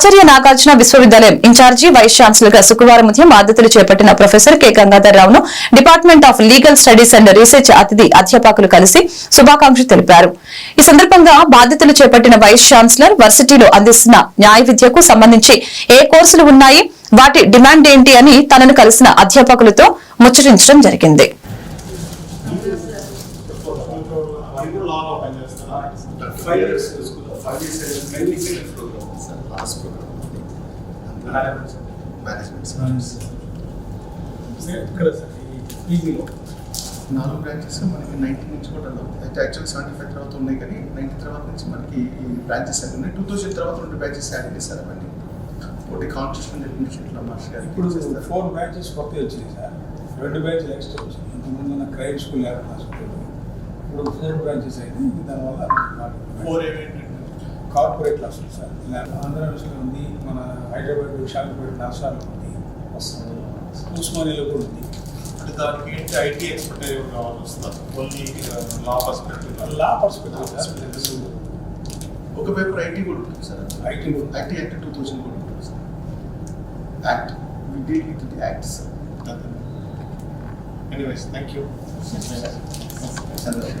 ఆచార్య నాగార్జున విశ్వవిద్యాలయం incharge vice ఛాన్సలర్గా శుక్రవారం ఉదయం బాధ్యతలు చేపట్టిన ప్రొఫెసర్ కె. గంగాధర్ రావును department of legal studies and research అతిథి అధ్యాపకులు కలిసి శుభాకాంక్షలు తెలిపారు. ఈ సందర్భంగా బాధ్యతలు చేపట్టిన వైస్ ఛాన్సలర్ వర్సిటీలో అందిస్తున్న న్యాయ విద్యకు సంబంధించి ఏ కోర్సులు ఉన్నాయి వాటి డిమాండ్ ఏంటి అని తనను కలిసిన అధ్యాపకులతో ముచ్చటించడం జరిగింది. Five years school five years last programme management ఇక్కడ సార్ ఈ పీజీలో నాలుగు బ్రాంచెస్ మనకి నైన్టీ నుంచి కూడా. అయితే యాక్చువల్ సెవెంటీ ఫైవ్ తర్వాత ఉన్నాయి కానీ నైన్టీ తర్వాత నుంచి మనకి ఈ బ్రాంచెస్ అన్ని ఉన్నాయి. టూ థౌసండ్ తర్వాత రెండు బ్రాంచెస్ యాడ్ చేశారు అవన్నీ. ఒకటి కాన్స్టిట్యూషన్ అడ్మినిస్ట్రేషన్ మాస్టర్ గారు ఇప్పుడు ఫోర్ బ్రాంచెస్ కొత్త వచ్చినాయి సార్ రెండు బ్రాంచెస్ ఎక్స్ట్రా వచ్చినాయి. ఇంతకుముందు ఉన్న క్రైమ్ స్కూల్ హాస్పిటల్ ఇప్పుడు ఫోర్ బ్రాంచెస్ అయింది దానివల్ల ఫోర్ ఏమేంటంటే కార్పొరేట్ క్లాసులు సార్. లేకపోతే ఆంధ్ర యూనివర్సిటీ ఉంది మన హైదరాబాద్ విశాఖపట్నం రాష్ట్రాల్లో ఉంది. ఉస్మానియాలో కూడా ఉంది. అంటే దానికి ఏంటి ఐటీ ఎక్స్పర్టైజ్ కావాల్సి వస్తుంది only law perspective law perspective sir ఒక పేపర్ ఐటీ కూడా ఉంటుంది sir. IT IT act two thousand కూడా ఉంటుంది sir. Act we deal with the act sir anyways thank you Chandrashekar